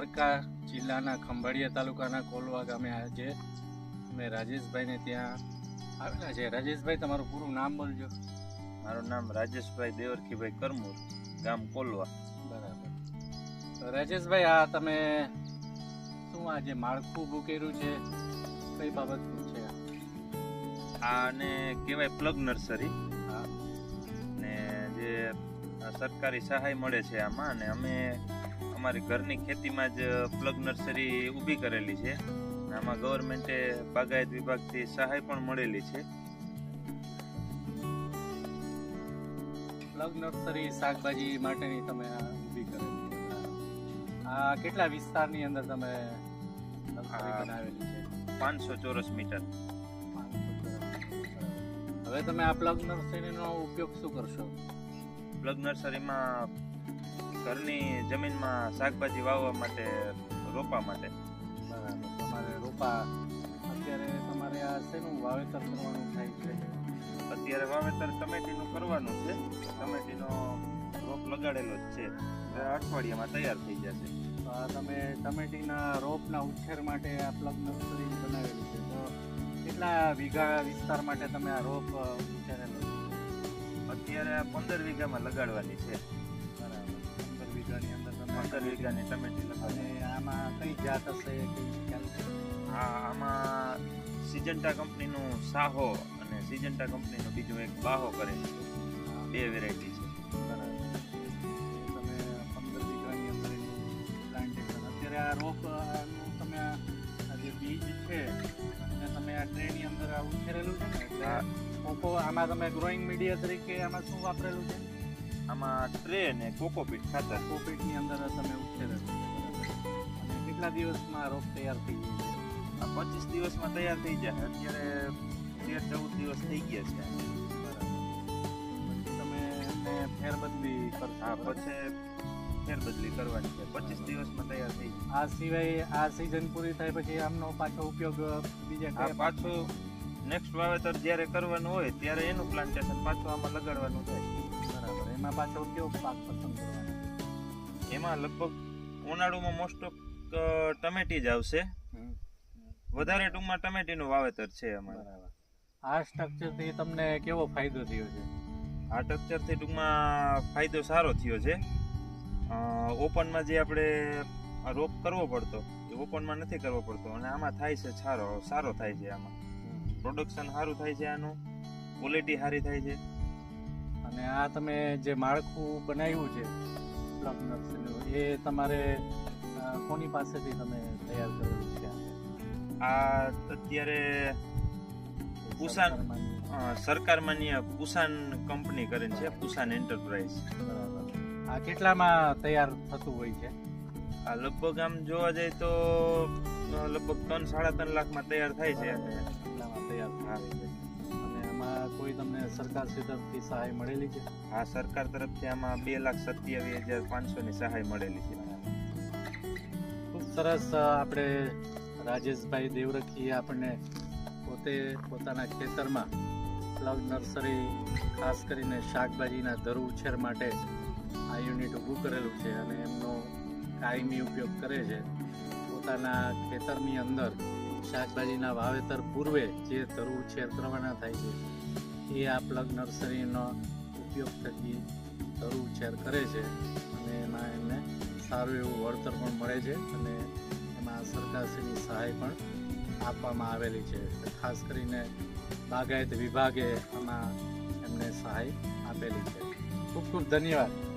દ્વારકા જિલ્લાના ખંભાળિયા તાલુકાના કોલવા ગામે આજે અમે રાજેશભાઈને ત્યાં આવેલા છે. રાજેશભાઈ તમારું પૂરું નામ બોલજો. મારું નામ રાજેશભાઈ દેવરખીભાઈ કરમુર ગામ કોલવા. બરાબર. તો રાજેશભાઈ આ તમે શું આ જે માળખું ઊભું કર્યું છે કઈ બાબતનું છે? આને કહેવાય પ્લગ નર્સરી ને જે સરકારી સહાય મળે છે આમાં અને અમે અમારી ઘરની ખેતીમાં જ પ્લગ નર્સરી ઊભી કરેલી છે. આમાં ગવર્મેન્ટે બાગાયત વિભાગથી સહાય પણ મળેલી છે. પ્લગ નર્સરી શાકભાજી માટેની તમે આ ઊભી કરેલી આ કેટલા વિસ્તારની અંદર તમે નર્સરી બનાવેલી છે? પાંચસો ચોરસ મીટર. હવે તમે આ પ્લગ નર્સરીનો ઉપયોગ શું કરશો? પ્લગ નર્સરીમાં ઘરની જમીનમાં શાકભાજી વાવવા માટે રોપા માટે? બરાબર. તમારે રોપા અત્યારે તમારે આ શેનું વાવેતર કરવાનું થાય છે? અત્યારે વાવેતર ટમેટીનું કરવાનું છે. ટમેટીનો રોપ લગાડેલો જ છે. અઠવાડિયામાં તૈયાર થઈ જશે. તો આ તમે ટમેટીના રોપના ઉછેર માટે આ પ્લગ નર્સરી બનાવેલી છે. તો કેટલા વીઘા વિસ્તાર માટે તમે આ રોપ ઉછેરેલો અત્યારે આ પંદર વીઘામાં લગાડવાની છે. વીઘાની અંદર પંદર વીઘાની ટમેટી અને આમાં કઈ જાત હશે આ આમાં સિજન્ટા કંપનીનું સાહો અને સિજન્ટા કંપનીનો બીજો એક બાહો કરે છે. બે વેરાયટી છે. તમે પંદર વીઘાની અંદર પ્લાન્ટેશન અત્યારે આ રોપ તમે જે બીજ છે અને તમે આ ટ્રેની અંદર આ ઉછેરેલું છે? ને એટલે કોકો આમાં તમે ગ્રોઈંગ મીડિયા તરીકે આમાં શું વાપરેલું છે? આમાં ટ્રે ને કોકોપીટ ખાતર કોપીટની અંદર તમે ઉછેર અને કેટલા દિવસમાં રોપ તૈયાર થઈ જાય? આ પચીસ દિવસમાં તૈયાર થઈ જાય. અત્યારે તેર ચૌદ દિવસ થઈ ગયા છે. પછી તમે ફેરબદલી કરશો. પછી ફેરબદલી કરવાની છે. પચીસ દિવસમાં તૈયાર થઈ આ સિવાય આ સિઝન પૂરી થાય પછી આમનો પાછો ઉપયોગ બીજા પાછો પાછું નેક્સ્ટ વાવેતર જ્યારે કરવાનું હોય ત્યારે એનું પ્લાન્ટેશન પાછું આમાં લગાડવાનું થાય. એમાં પાછો કયો પાક પસંદ કરવાનો? એમાં લગભગ ઉનાળુમાં મોસ્ટ ઓફ ટમેટી જ આવશે. વધારે ટૂંકમાં ટમેટીનું વાવેતર છે અમારે. આ સ્ટ્રક્ચરથી તમને કેવો ફાયદો થયો છે? આ સ્ટ્રક્ચરથી ટૂંકમાં ફાયદો સારો થયો છે. ઓપનમાં જે આપણે રોપ કરવો પડતો એ ઓપનમાં નથી કરવો પડતો અને આમાં થાય છે સારો સારો થાય છે આમાં. પ્રોડક્શન સારું થાય છે આનું. ક્વોલિટી સારી થાય છે. અને આ તમે જે માળખું બનાવ્યું છે પ્લગ નર્સરીનું એ તમારે કોની પાસેથી તમે તૈયાર કરેલું છે? આ અત્યારે પુસાન સરકાર માન્ય પુસાન કંપની કરે છે પુસાન એન્ટરપ્રાઇઝ. આ કેટલામાં તૈયાર થતું હોય છે? આ લગભગ આમ જોવા જઈએ તો લગભગ ત્રણ સાડા ત્રણ લાખમાં તૈયાર થાય છે. તૈયાર થાય છે. કોઈ તમને સરકાર તરફથી સહાય મળેલી છે? આ સરકાર તરફથી આમાં બે લાખ સત્યાવીસ હજાર પાંચસોની સહાય મળેલી છે. ખૂબ સરસ આપણે રાજેશભાઈ દેવરખીએ આપણને પોતે પોતાના ખેતરમાં પ્લગ નર્સરી ખાસ કરીને શાકભાજીના ધરુ ઉછેર માટે આ યુનિટ ઊભું કરેલું છે અને એમનો કાયમી ઉપયોગ કરે છે. પોતાના ખેતરની અંદર શાકભાજીના વાવેતર પૂર્વે જે ધરુ ઉછેર કરવાના થાય છે એ આ પ્લગ નર્સરીનો ઉપયોગ થકી ધરુ ઉછેર કરે છે. અને એમાં એમને સારું એવું વળતર પણ મળે છે અને એમાં સરકારશ્રીની સહાય પણ આપવામાં આવેલી છે. ખાસ કરીને બાગાયત વિભાગે આમાં એમને સહાય આપેલી છે. ખૂબ ખૂબ ધન્યવાદ.